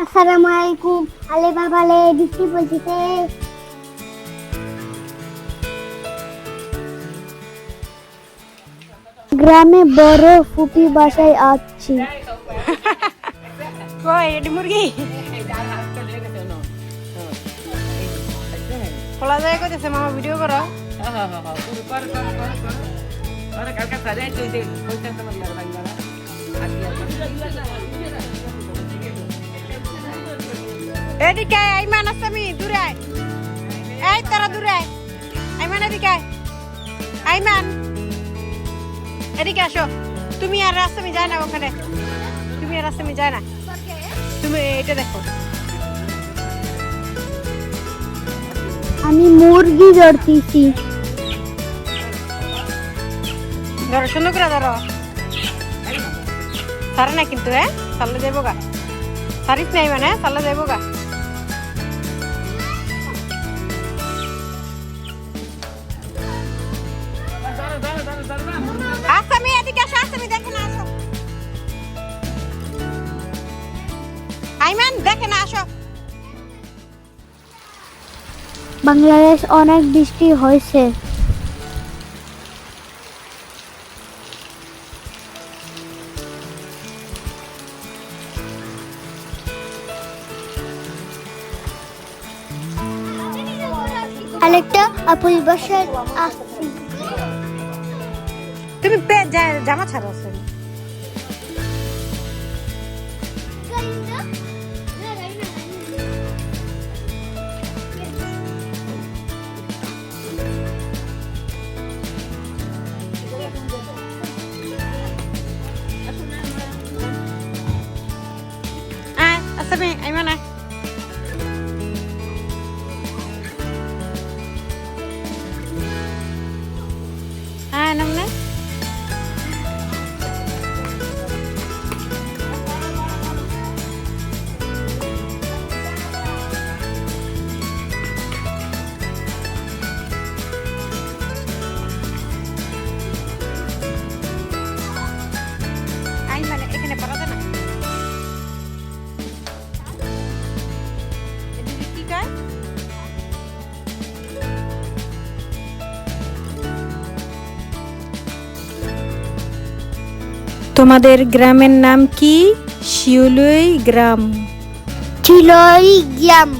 আসসালামু আলাইকুম আলে বাবালে বৃষ্টি পড়ছে গ্রামে বড় ফুপি বাসায় আছি কই এটি মুরগি? খোলা যায় কইতেছে মামা ভিডিও করো। এদিকে আয়, আইমান আসামি দূরে আয়। এই তারা দূরে আয়। আইমান এদিকে আয়। আইমান এদিকে আসো। তুমি আর আসামি যায় না ওখানে। তুমি আর আসামি যায় না। তুমি এটা দেখো। আমি মুরগি ধরতেছি। ধরো সুন্দর করে ধরো। সারে না কিন্তু হ্যাঁ? সারলে যাব গা। সারিস নাই মানে সারলে যাব গা। দেখে না আসো। আইমান দেখে না আসো। বাংলাদেশ অনেক বৃষ্টি হয়েছে। আরেকটা আপুল আসছি তুমি জামা ছাড়ো তোমাদের গ্রামের নাম কি? শিউলই গ্রাম। ছিলই গ্যাম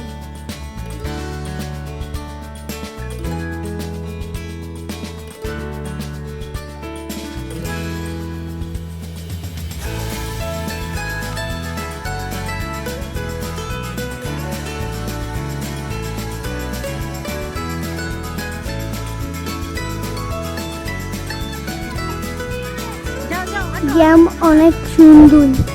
গ্যাম অনেক সুন্দর।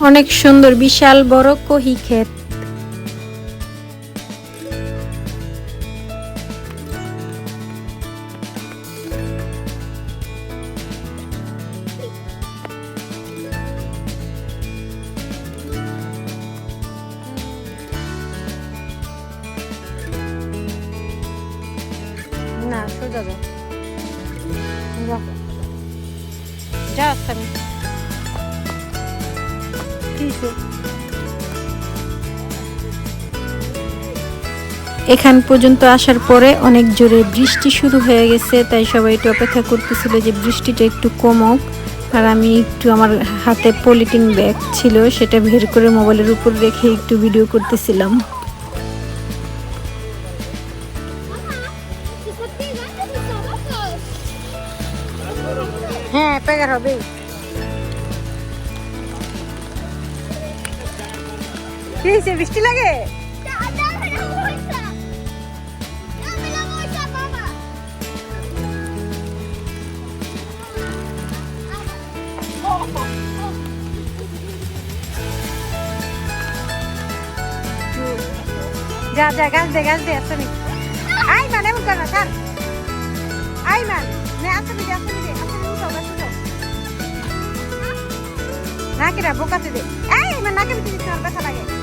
অনেক সুন্দর বিশাল বড় কহি ক্ষেত না সোজা যা এখান পর্যন্ত আসার পরে অনেক জোরে বৃষ্টি শুরু হয়ে গেছে তাই সবাই একটু অপেক্ষা করতেছিল যে বৃষ্টিটা একটু কমুক। আর আমি একটু আমার হাতে পলিথিন ব্যাগ ছিল সেটা বের করে মোবাইলের উপর রেখে একটু ভিডিও করতেছিলাম। হ্যাঁ পেগার হবে। কি হয়েছে বৃষ্টি লাগে? যা যা, গাছ দে গাছ দে আসতে আই মান এমন কর না স্যার আই মান নে আসতে দে আসতে নি আসতে দে উঠাও গাছ উঠাও নাকিরা বোকাতে দে। এই মান নাকি দিতে তোর ব্যথা লাগে।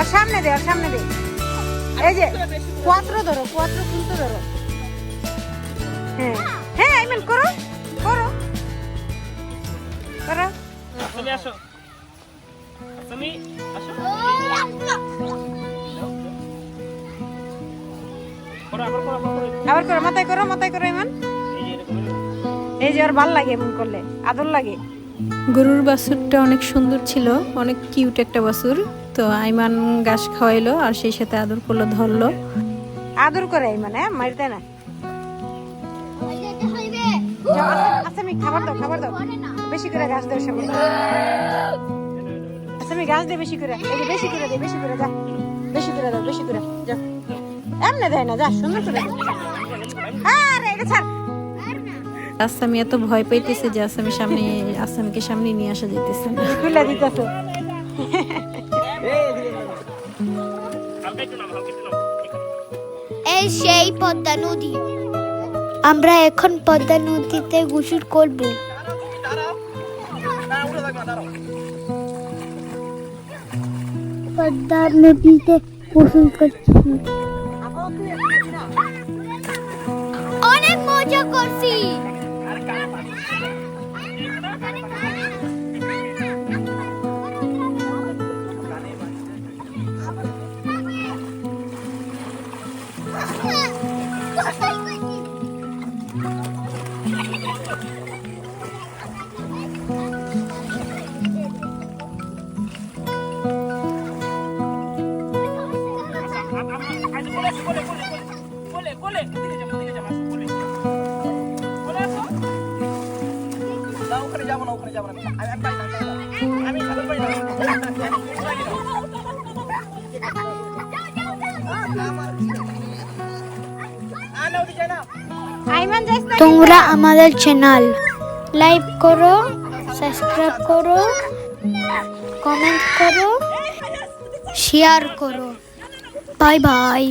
আর সামনে দে আর সামনে দে। এই যে কুয়াত্র ধরো কুয়াত্র খুলতে ধরো। হ্যাঁ। হ্যাঁ আইমান করো করো। করো। তুমি আসো। তুমি আসো। আবার করো মাথায় করো মাথায় করো এরকম। এই যে ওর ভালো লাগে এমন করলে আদর লাগে। গরুর বাছুরটা অনেক সুন্দর ছিল অনেক কিউট একটা বাছুর। তো আইমান ঘাস খাওয়াইলো আর সেই সাথে আদর করল ধরলো। আদর করে মানে মারিতে না। যাও, আচ্ছা, আচ্ছা খাবার দাও খাবার দাও। বেশি করে গাছ দাও সবাই। আচ্ছা আমি গাছ দে বেশি করে। এই বেশি করে দে বেশি করে যা। বেশি করে দাও বেশি করে। যা। এমনি দেয় না যা সুন্দর করে আরে এটা ছাড়। আসামি এত ভয় পাইতেছে যে আসামি সামনে আসামিকে সামনে নিয়ে আসা যেতেছে না। এই সেই পদ্মা নদী। আমরা এখন পদ্মা নদীতে গোসল করব। পদ্মা নদীতে গোসল করছি। না ওখানে যাব না। আমি না। তোমরা আমাদের চ্যানেল লাইক করো সাবস্ক্রাইব করো কমেন্ট করো শেয়ার করো। Bye bye